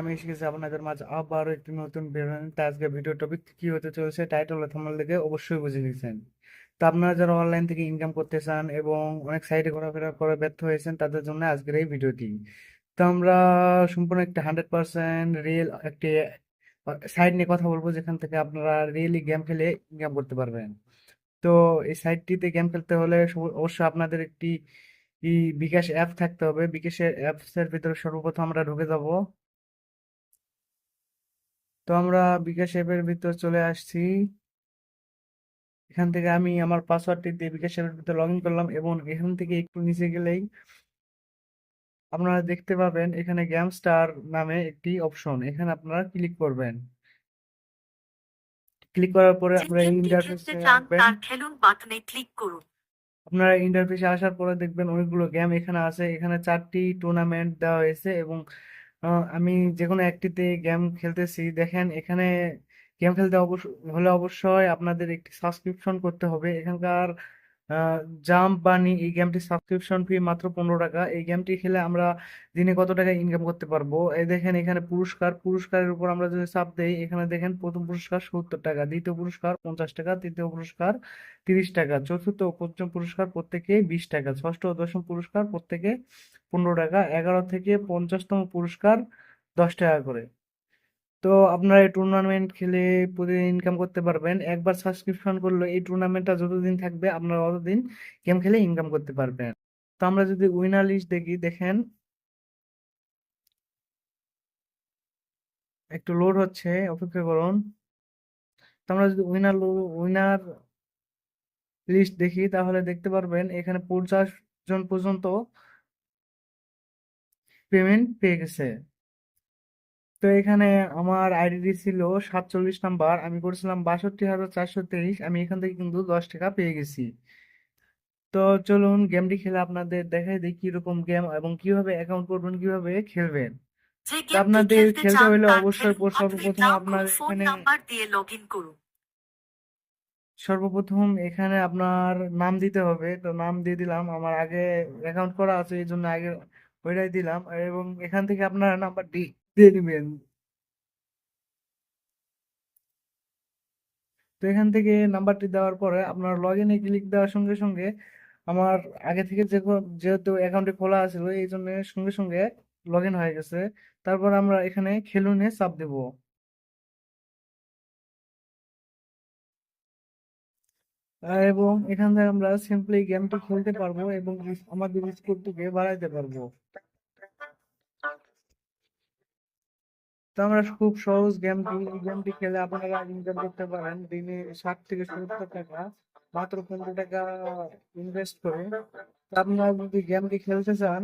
আমি এসে গেছি আপনাদের মাঝে আবারও একটি নতুন নিয়ে। আজকে ভিডিও টপিক কি হতে চলেছে টাইটেল ও থাম্বনেল দেখে অবশ্যই বুঝে গেছেন। তো আপনারা যারা অনলাইন থেকে ইনকাম করতে চান এবং অনেক সাইটে ঘোরাফেরা করে ব্যর্থ হয়েছেন, তাদের জন্য আজকের এই ভিডিওটি তো আমরা সম্পূর্ণ একটি হান্ড্রেড পার্সেন্ট রিয়েল একটি সাইট নিয়ে কথা বলব, যেখান থেকে আপনারা রিয়েলি গেম খেলে ইনকাম করতে পারবেন। তো এই সাইটটিতে গেম খেলতে হলে অবশ্যই আপনাদের একটি বিকাশ অ্যাপ থাকতে হবে। বিকাশের অ্যাপসের ভিতরে সর্বপ্রথম আমরা ঢুকে যাব। তো আমরা বিকাশ অ্যাপের ভিতর চলে আসছি। এখান থেকে আমি আমার পাসওয়ার্ডটি দিয়ে বিকাশ অ্যাপের ভিতরে লগ ইন করলাম এবং এখান থেকে একটু নিচে গেলেই আপনারা দেখতে পাবেন এখানে গেম স্টার নামে একটি অপশন এখানে আপনারা ক্লিক করবেন। ক্লিক করার পরে গেমটি ইন্টারফেসে তার খেলুন বাটনে ক্লিক করুন। আপনারা ইন্টারফেসে আসার পরে দেখবেন অনেকগুলো গেম এখানে আছে। এখানে চারটি টুর্নামেন্ট দেওয়া হয়েছে এবং আহ, আমি যে কোনো একটিতে গেম খেলতেছি। দেখেন এখানে গেম খেলতে অবশ্য হলে অবশ্যই আপনাদের একটি সাবস্ক্রিপশন করতে হবে। এখানকার জাম্প বানি এই গেমটির সাবস্ক্রিপশন ফি মাত্র পনেরো টাকা। এই গেমটি খেলে আমরা দিনে কত টাকা ইনকাম করতে পারব? এই দেখেন এখানে পুরস্কার, পুরস্কারের উপর আমরা যদি চাপ দেই, এখানে দেখেন প্রথম পুরস্কার সত্তর টাকা, দ্বিতীয় পুরস্কার পঞ্চাশ টাকা, তৃতীয় পুরস্কার তিরিশ টাকা, চতুর্থ পঞ্চম পুরস্কার প্রত্যেকে বিশ টাকা, ষষ্ঠ ও দশম পুরস্কার প্রত্যেকে পনেরো টাকা, এগারো থেকে পঞ্চাশতম পুরস্কার দশ টাকা করে। তো আপনারা এই টুর্নামেন্ট খেলে প্রতিদিন ইনকাম করতে পারবেন। একবার সাবস্ক্রিপশন করলে এই টুর্নামেন্টটা যতদিন থাকবে, আপনারা ততদিন গেম খেলে ইনকাম করতে পারবেন। তো আমরা যদি উইনার লিস্ট দেখি, দেখেন। একটু লোড হচ্ছে, অপেক্ষা করুন। তো আমরা যদি উইনার উইনার লিস্ট দেখি, তাহলে দেখতে পারবেন এখানে পঞ্চাশ জন পর্যন্ত পেমেন্ট পেয়ে গেছে। তো এখানে আমার আইডি ছিল সাতচল্লিশ নাম্বার আমি করেছিলাম বাষট্টি হাজার চারশো তেইশ আমি এখান থেকে কিন্তু দশ টাকা পেয়ে গেছি। তো চলুন গেমটি খেলে আপনাদের দেখাই দিই কীরকম গেম এবং কীভাবে অ্যাকাউন্ট করবেন কীভাবে খেলবেন। আপনাদের খেলতে হলে অবশ্যই সর্বপ্রথম আপনার এখানে নাম্বার সর্বপ্রথম এখানে আপনার নাম দিতে হবে। তো নাম দিয়ে দিলাম আমার আগে অ্যাকাউন্ট করা আছে এই জন্য আগে ওইটাই দিলাম এবং এখান থেকে আপনার নাম্বারটি দিয়ে দিবেন তো এখান থেকে নাম্বারটি দেওয়ার পরে আপনার লগ ইনে ক্লিক দেওয়ার সঙ্গে সঙ্গে আমার আগে থেকে যেহেতু অ্যাকাউন্টটি খোলা এই জন্য সঙ্গে সঙ্গে লগ ইন হয়ে গেছে। তারপর আমরা এখানে খেলুনে চাপ দেব। এবং এখান থেকে আমরা সিম্পলি গেমটি খেলতে পারব এবং আমাদের স্কোরটিকে বাড়াইতে পারব। তো আমরা খুব সহজ গেম গেমটি খেলে আপনারা ইনকাম করতে পারেন। দিনে ষাট থেকে সত্তর টাকা, মাত্র পনেরো টাকা ইনভেস্ট করে। আপনারা যদি গেমটি খেলতে চান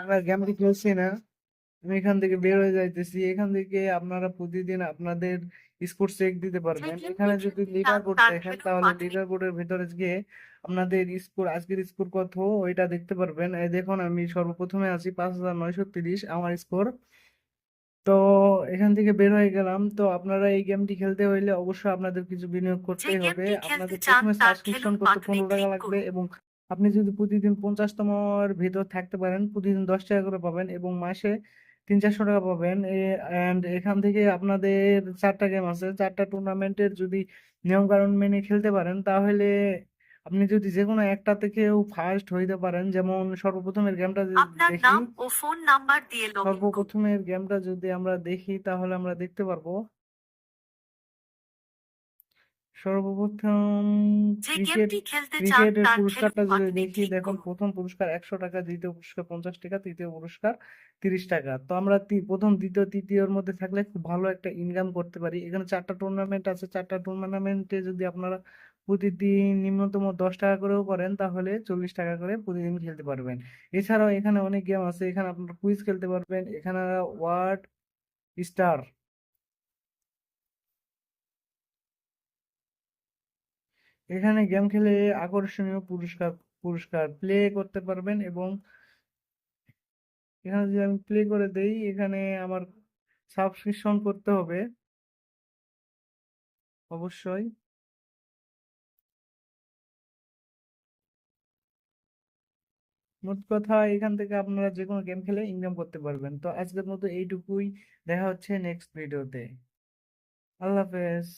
আমরা গেমটি খেলছি না। আমি এখান থেকে বের হয়ে যাইতেছি। এখান থেকে আপনারা প্রতিদিন আপনাদের স্কোর চেক দিতে পারবেন। এখানে যদি লিডার বোর্ড দেখেন তাহলে লিডার বোর্ডের ভিতরে গিয়ে আপনাদের স্কোর আজকের স্কোর কত ওইটা দেখতে পারবেন। এই দেখুন আমি সর্বপ্রথমে আছি পাঁচ হাজার নয়শো তিরিশ আমার স্কোর। তো এখান থেকে বের হয়ে গেলাম। তো আপনারা এই গেমটি খেলতে হইলে অবশ্যই আপনাদের কিছু বিনিয়োগ করতেই হবে। আপনাদের প্রথমে সাবস্ক্রিপশন করতে পনেরো টাকা লাগবে এবং আপনি যদি প্রতিদিন পঞ্চাশতমের ভিতর থাকতে পারেন প্রতিদিন দশ টাকা করে পাবেন এবং মাসে তিন চারশো টাকা পাবেন। অ্যান্ড এখান থেকে আপনাদের চারটা গেম আছে। চারটা টুর্নামেন্টের যদি নিয়ম কানুন মেনে খেলতে পারেন তাহলে আপনি যদি যে কোনো একটা থেকেও ফার্স্ট হইতে পারেন যেমন সর্বপ্রথমের গেমটা যদি দেখি ও ফোন নাম্বার দিয়ে লগ ইন করুন। সর্বপ্রথমের গেমটা যদি আমরা দেখি তাহলে আমরা দেখতে পারব সর্বপ্রথম যে ক্রিকেট গেমটি খেলতে চান ক্রিকেটের পুরস্কারটা যদি দেখি দেখুন প্রথম পুরস্কার একশো টাকা দ্বিতীয় পুরস্কার পঞ্চাশ টাকা তৃতীয় পুরস্কার তিরিশ টাকা। তো আমরা প্রথম দ্বিতীয় তৃতীয়র মধ্যে থাকলে খুব ভালো একটা ইনকাম করতে পারি। এখানে চারটা টুর্নামেন্ট আছে। চারটা টুর্নামেন্টে যদি আপনারা প্রতিদিন নিম্নতম দশ টাকা করেও করেন তাহলে চল্লিশ টাকা করে প্রতিদিন খেলতে পারবেন। এছাড়াও এখানে অনেক গেম আছে। এখানে আপনারা কুইজ খেলতে পারবেন। এখানে ওয়ার্ড স্টার এখানে গেম খেলে আকর্ষণীয় পুরস্কার পুরস্কার প্লে করতে পারবেন এবং এখানে যদি আমি প্লে করে দেই, এখানে আমার সাবস্ক্রিপশন করতে হবে। অবশ্যই। মোট কথা, এখান থেকে আপনারা যে কোনো গেম খেলে ইনকাম করতে পারবেন। তো আজকের মতো এইটুকুই। দেখা হচ্ছে নেক্সট ভিডিওতে আল্লাহ হাফেজ।